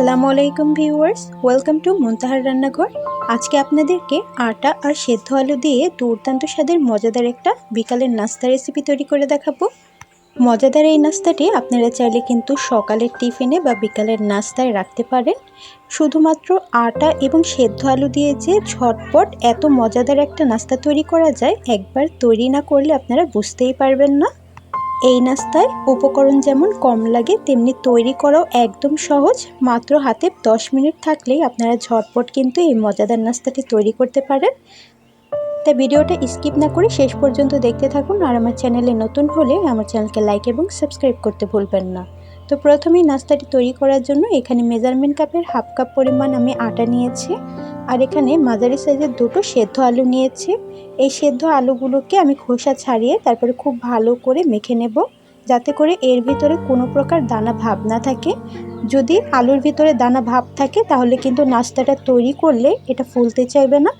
আসসালামু আলাইকুম viewers, welcome to মুনতাহার রান্নাঘর। আজকে আপনাদেরকে আটা আর সেদ্ধ আলু দিয়ে দুর্দান্ত স্বাদের মজাদার একটা বিকালের নাস্তা রেসিপি তৈরি করে দেখাবো। মজাদার এই নাস্তাটি আপনারা চাইলে কিন্তু সকালের টিফিনে বা বিকালের নাস্তায় রাখতে পারেন। শুধুমাত্র আটা এবং সেদ্ধ আলু দিয়ে যে ঝটপট এত মজাদার একটা নাস্তা তৈরি করা যায়, একবার তৈরি না করলে আপনারা বুঝতেই পারবেন না। এই নাস্তায় উপকরণ যেমন কম লাগে, তেমনি তৈরি করাও একদম সহজ। মাত্র হাতে 10 মিনিট থাকলেই আপনারা ঝটপট কিন্তু এই মজাদার নাস্তাটি তৈরি করতে পারেন। তাই ভিডিওটা স্কিপ না করে শেষ পর্যন্ত দেখতে থাকুন আর আমার চ্যানেলে নতুন হলে আমার চ্যানেলকে লাইক এবং সাবস্ক্রাইব করতে ভুলবেন না। তো প্রথমেই নাস্তাটি তৈরি করার জন্য এখানে মেজারমেন্ট কাপের হাফ কাপ পরিমাণ আমি আটা নিয়েছি। আর এখানে মাঝারি সাইজের দুটো সেদ্ধ আলু নিয়েছি। এই সেদ্ধ আলুগুলোকে আমি খোসা ছাড়িয়ে তারপরে খুব ভালো করে মেখে নেব, যাতে করে এর ভিতরে কোনো প্রকার দানা ভাব না থাকে। যদি আলুর ভিতরে দানা ভাব থাকে, তাহলে কিন্তু নাস্তাটা তৈরি করলে এটা ফুলতে চাইবে না,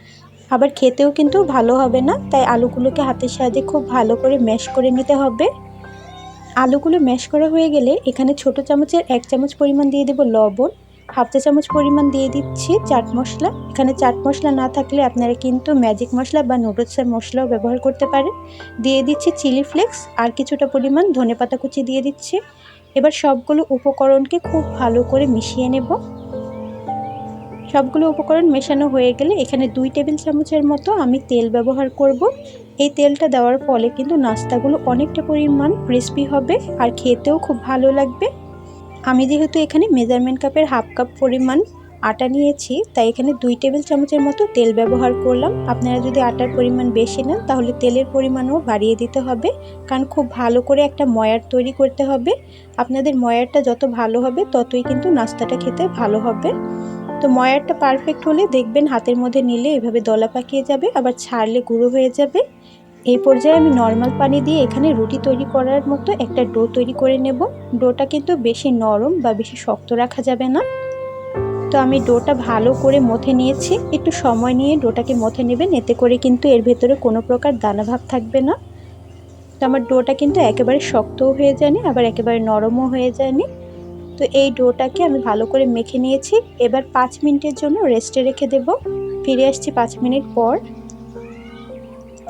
আবার খেতেও কিন্তু ভালো হবে না। তাই আলুগুলোকে হাতের সাহায্যে খুব ভালো করে ম্যাশ করে নিতে হবে। আলুগুলো ম্যাশ করা হয়ে গেলে এখানে ছোট চামচের এক চামচ পরিমাণ দিয়ে দেব লবণ। হাফ চা চামচ পরিমাণ দিয়ে দিচ্ছি, চাট মশলা। এখানে চাট মশলা না থাকলে আপনারা কিন্তু ম্যাজিক মশলা বা নুডলসের মশলাও ব্যবহার করতে পারেন। দিয়ে দিচ্ছি চিলি ফ্লেক্স আর কিছুটা পরিমাণ ধনে পাতা কুচি দিয়ে দিচ্ছি। এবার সবগুলো উপকরণকে খুব ভালো করে মিশিয়ে নেব। সবগুলো উপকরণ মেশানো হয়ে গেলে এখানে দুই টেবিল চামচের মতো আমি তেল ব্যবহার করব। এই তেলটা দেওয়ার ফলে কিন্তু নাস্তাগুলো অনেকটা পরিমাণ ক্রিস্পি হবে, আর খেতেও খুব ভালো লাগবে। আমি যেহেতু এখানে মেজারমেন্ট কাপের হাফ কাপ পরিমাণ আটা নিয়েছি, তাই এখানে দুই টেবিল চামচের মতো তেল ব্যবহার করলাম। আপনারা যদি আটার পরিমাণ বেশি নেন, তাহলে তেলের পরিমাণও বাড়িয়ে দিতে হবে। কারণ খুব ভালো করে একটা ময়ার তৈরি করতে হবে। আপনাদের ময়ারটা যত ভালো হবে, ততই কিন্তু নাস্তাটা খেতে ভালো হবে। তো ময়ারটা পারফেক্ট হলে দেখবেন হাতের মধ্যে নিলে এভাবে দলা পাকিয়ে যাবে, আবার ছাড়লে গুঁড়ো হয়ে যাবে। এই পর্যায়ে আমি নর্মাল পানি দিয়ে এখানে রুটি তৈরি করার মতো একটা ডো তৈরি করে নেব। ডোটা কিন্তু বেশি নরম বা বেশি শক্ত রাখা যাবে না। তো আমি ডোটা ভালো করে মথে নিয়েছি। একটু সময় নিয়ে ডোটাকে মথে নেবেন, এতে করে কিন্তু এর ভেতরে কোনো প্রকার দানাভাব থাকবে না। তো আমার ডোটা কিন্তু একেবারে শক্তও হয়ে যায়নি, আবার একেবারে নরমও হয়ে যায়নি। তো এই ডোটাকে আমি ভালো করে মেখে নিয়েছি। এবার পাঁচ মিনিটের জন্য রেস্টে রেখে দেব। ফিরে আসছি পাঁচ মিনিট পর।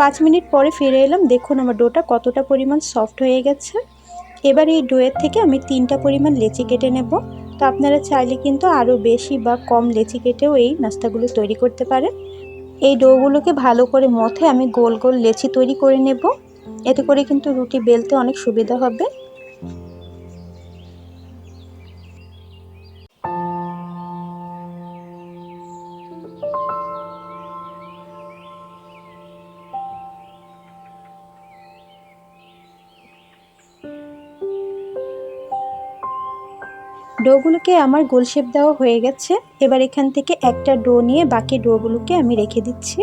পাঁচ মিনিট পরে ফিরে এলাম। দেখুন আমার ডোটা কতটা পরিমাণ সফট হয়ে গেছে। এবার এই ডোয়ের থেকে আমি তিনটা পরিমাণ লেচি কেটে নেব। তো আপনারা চাইলে কিন্তু আরও বেশি বা কম লেচি কেটেও এই নাস্তাগুলো তৈরি করতে পারেন। এই ডোগুলোকে ভালো করে মথে আমি গোল গোল লেচি তৈরি করে নেব। এতে করে কিন্তু রুটি বেলতে অনেক সুবিধা হবে। ডোগুলোকে আমার গোল শেপ দেওয়া হয়ে গেছে। এবার এখান থেকে একটা ডো নিয়ে বাকি ডোগুলোকে আমি রেখে দিচ্ছি।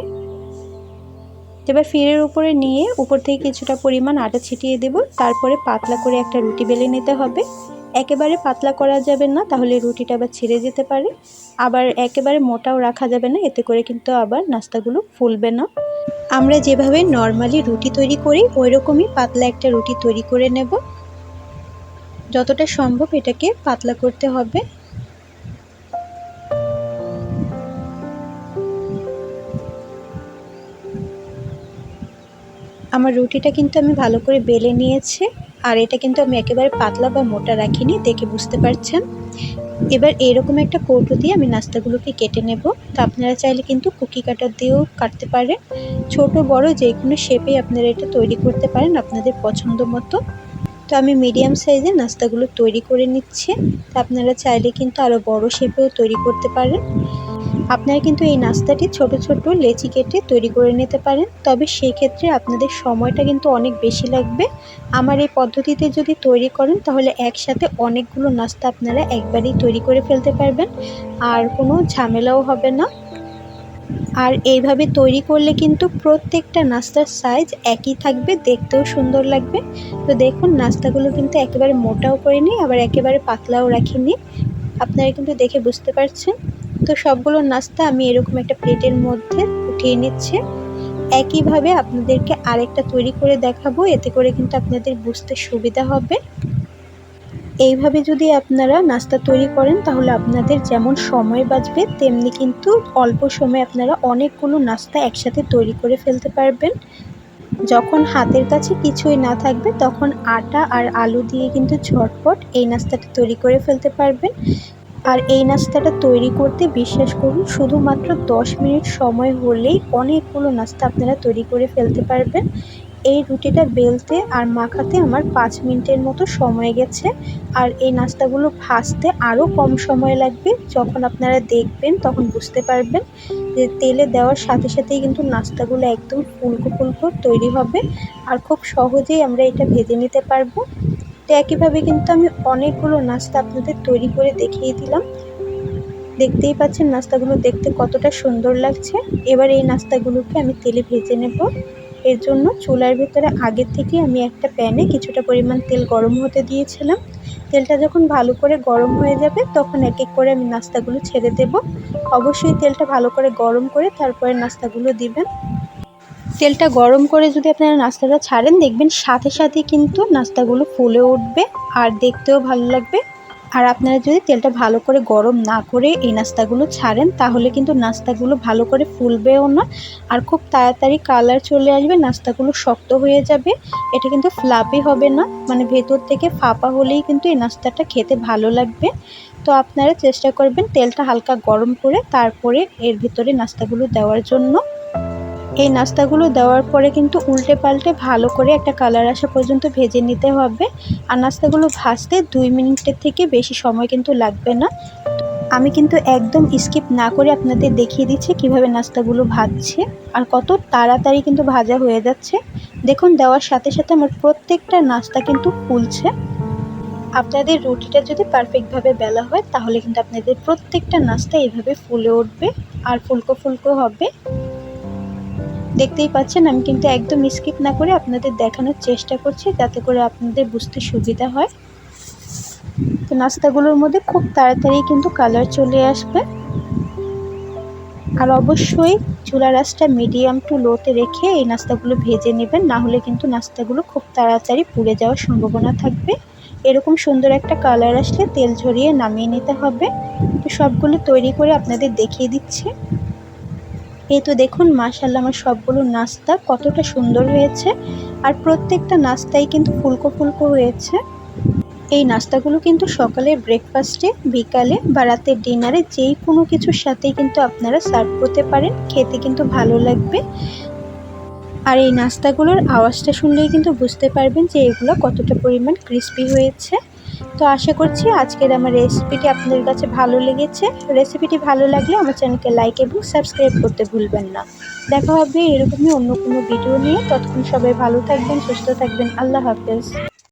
এবার ফিরের উপরে নিয়ে উপর থেকে কিছুটা পরিমাণ আটা ছিটিয়ে দেব। তারপরে পাতলা করে একটা রুটি বেলে নিতে হবে। একেবারে পাতলা করা যাবে না, তাহলে রুটিটা আবার ছিঁড়ে যেতে পারে। আবার একেবারে মোটাও রাখা যাবে না, এতে করে কিন্তু আবার নাস্তাগুলো ফুলবে না। আমরা যেভাবে নর্মালি রুটি তৈরি করি ওই রকমই পাতলা একটা রুটি তৈরি করে নেব। যতটা সম্ভব এটাকে পাতলা করতে হবে। আমার রুটিটা কিন্তু আমি ভালো করে বেলে নিয়েছি, আর এটা কিন্তু আমি একেবারে পাতলা বা মোটা রাখিনি, দেখে বুঝতে পারছেন। এবার এরকম একটা কৌটো দিয়ে আমি নাস্তাগুলোকে কেটে নেব। তো আপনারা চাইলে কিন্তু কুকি কাটার দিয়েও কাটতে পারেন। ছোট, বড় যে কোনো শেপে আপনারা এটা তৈরি করতে পারেন আপনাদের পছন্দ মতো। তো আমি মিডিয়াম সাইজের নাস্তাগুলো তৈরি করে নিচ্ছি। তো আপনারা চাইলে কিন্তু আরও বড় শেপেও তৈরি করতে পারেন। আপনারা কিন্তু এই নাস্তাটি ছোট ছোট লেচি কেটে তৈরি করে নিতে পারেন। তবে সেই ক্ষেত্রে আপনাদের সময়টা কিন্তু অনেক বেশি লাগবে। আমার এই পদ্ধতিতে যদি তৈরি করেন, তাহলে একসাথে অনেকগুলো নাস্তা আপনারা একবারেই তৈরি করে ফেলতে পারবেন। আর কোনো ঝামেলাও হবে না। আর এইভাবে তৈরি করলে কিন্তু প্রত্যেকটা নাস্তার সাইজ একই থাকবে, দেখতেও সুন্দর লাগবে। তো দেখুন, নাস্তাগুলো কিন্তু একেবারে মোটাও করিনি আবার একেবারে পাতলাও রাখিনি আপনারা কিন্তু দেখে বুঝতে পারছেন। তো সবগুলো নাস্তা আমি এরকম একটা প্লেটের মধ্যে উঠিয়ে নিচ্ছি। একইভাবে আপনাদেরকে আরেকটা তৈরি করে দেখাবো, এতে করে কিন্তু আপনাদের বুঝতে সুবিধা হবে। এইভাবে যদি আপনারা নাস্তা তৈরি করেন, তাহলে আপনাদের যেমন সময় বাঁচবে, তেমনি কিন্তু অল্প সময়ে আপনারা অনেকগুলো নাস্তা একসাথে তৈরি করে ফেলতে পারবেন। যখন হাতের কাছে কিছুই না থাকবে, তখন আটা আর আলু দিয়ে কিন্তু ঝটপট এই নাস্তাটা তৈরি করে ফেলতে পারবেন। আর এই নাস্তাটা তৈরি করতে বিশ্বাস করুন, শুধুমাত্র দশ মিনিট সময় হলেই অনেকগুলো নাস্তা আপনারা তৈরি করে ফেলতে পারবেন। এই রুটিটা বেলতে আর মাখাতে আমার পাঁচ মিনিটের মতো সময় গেছে। আর এই নাস্তাগুলো ভাজতে আরও কম সময় লাগবে। যখন আপনারা দেখবেন, তখন বুঝতে পারবেন যে তেলে দেওয়ার সাথে সাথেই কিন্তু নাস্তাগুলো একদম ফুলকো ফুলকো তৈরি হবে। আর খুব সহজেই আমরা এটা ভেজে নিতে পারব। তো একইভাবে কিন্তু আমি অনেকগুলো নাস্তা আপনাদের তৈরি করে দেখিয়ে দিলাম। দেখতেই পাচ্ছেন নাস্তাগুলো দেখতে কতটা সুন্দর লাগছে। এবার এই নাস্তাগুলোকে আমি তেলে ভেজে নেব। এর জন্য চুলার ভেতরে আগের থেকে আমি একটা প্যানে কিছুটা পরিমাণ তেল গরম হতে দিয়েছিলাম। তেলটা যখন ভালো করে গরম হয়ে যাবে, তখন এক এক করে আমি নাস্তাগুলো ছেড়ে দেব। অবশ্যই তেলটা ভালো করে গরম করে তারপরে নাস্তাগুলো দিবেন। তেলটা গরম করে যদি আপনারা নাস্তাটা ছাড়েন, দেখবেন সাথে সাথে কিন্তু নাস্তাগুলো ফুলে উঠবে আর দেখতেও ভালো লাগবে। আর আপনারা যদি তেলটা ভালো করে গরম না করে এই নাস্তাগুলো ছাড়েন, তাহলে কিন্তু নাস্তাগুলো ভালো করে ফুলবেও না। আর খুব তাড়াতাড়ি কালার চলে আসবে, নাস্তাগুলো শক্ত হয়ে যাবে। এটা কিন্তু ফ্লাপি হবে না মানে ভেতর থেকে ফাঁপা হলেই কিন্তু এই নাস্তাটা খেতে ভালো লাগবে। তো আপনারা চেষ্টা করবেন তেলটা হালকা গরম করে, তারপরে এর ভিতরে নাস্তাগুলো দেওয়ার জন্য। এই নাস্তাগুলো দেওয়ার পরে কিন্তু উল্টে পাল্টে ভালো করে একটা কালার আসা পর্যন্ত ভেজে নিতে হবে। আর নাস্তাগুলো ভাজতে দুই মিনিটের থেকে বেশি সময় কিন্তু লাগবে না। আমি কিন্তু একদম স্কিপ না করে আপনাদের দেখিয়ে দিচ্ছি কীভাবে নাস্তাগুলো ভাজছে আর কত তাড়াতাড়ি কিন্তু ভাজা হয়ে যাচ্ছে। দেখুন, দেওয়ার সাথে সাথে আমার প্রত্যেকটা নাস্তা কিন্তু ফুলছে। আপনাদের রুটিটা যদি পারফেক্টভাবে বেলা হয়, তাহলে কিন্তু আপনাদের প্রত্যেকটা নাস্তা এইভাবে ফুলে উঠবে আর ফুলকো ফুলকো হবে। দেখতেই পাচ্ছেন, আমি কিন্তু একদম স্কিপ না করে আপনাদের দেখানোর চেষ্টা করছি, যাতে করে আপনাদের বুঝতে সুবিধা হয়। তো নাস্তাগুলোর মধ্যে খুব তাড়াতাড়ি কিন্তু কালার চলে আসবে। আর অবশ্যই চুলা রাসটা মিডিয়াম টু লোতে রেখে এই নাস্তাগুলো ভেজে নেবেন, না হলে কিন্তু নাস্তাগুলো খুব তাড়াতাড়ি পুড়ে যাওয়ার সম্ভাবনা থাকবে। এরকম সুন্দর একটা কালার আসলে তেল ঝরিয়ে নামিয়ে নিতে হবে। তো সবগুলো তৈরি করে আপনাদের দেখিয়ে দিচ্ছি। এই তো দেখুন মাশাল্লাহ আমার সবগুলো নাস্তা কতটা সুন্দর হয়েছে। আর প্রত্যেকটা নাস্তাই কিন্তু ফুলকো ফুলকো হয়েছে। এই নাস্তাগুলো কিন্তু সকালের ব্রেকফাস্টে বিকালে বা রাতের ডিনারে যেই কোনো কিছুর সাথেই কিন্তু আপনারা সার্ভ করতে পারেন। খেতে কিন্তু ভালো লাগবে। আর এই নাস্তাগুলোর আওয়াজটা শুনলেই কিন্তু বুঝতে পারবেন যে এগুলো কতটা পরিমাণ ক্রিস্পি হয়েছে। তো আশা করছি আজকের আমার রেসিপিটি আপনাদের কাছে ভালো লেগেছে। রেসিপিটি ভালো লাগলে আমার চ্যানেলকে লাইক এবং সাবস্ক্রাইব করতে ভুলবেন না। দেখা হবে এরকমই অন্য কোনো ভিডিও নিয়ে। ততক্ষণ সবাই ভালো থাকবেন, সুস্থ থাকবেন। আল্লাহ হাফেজ।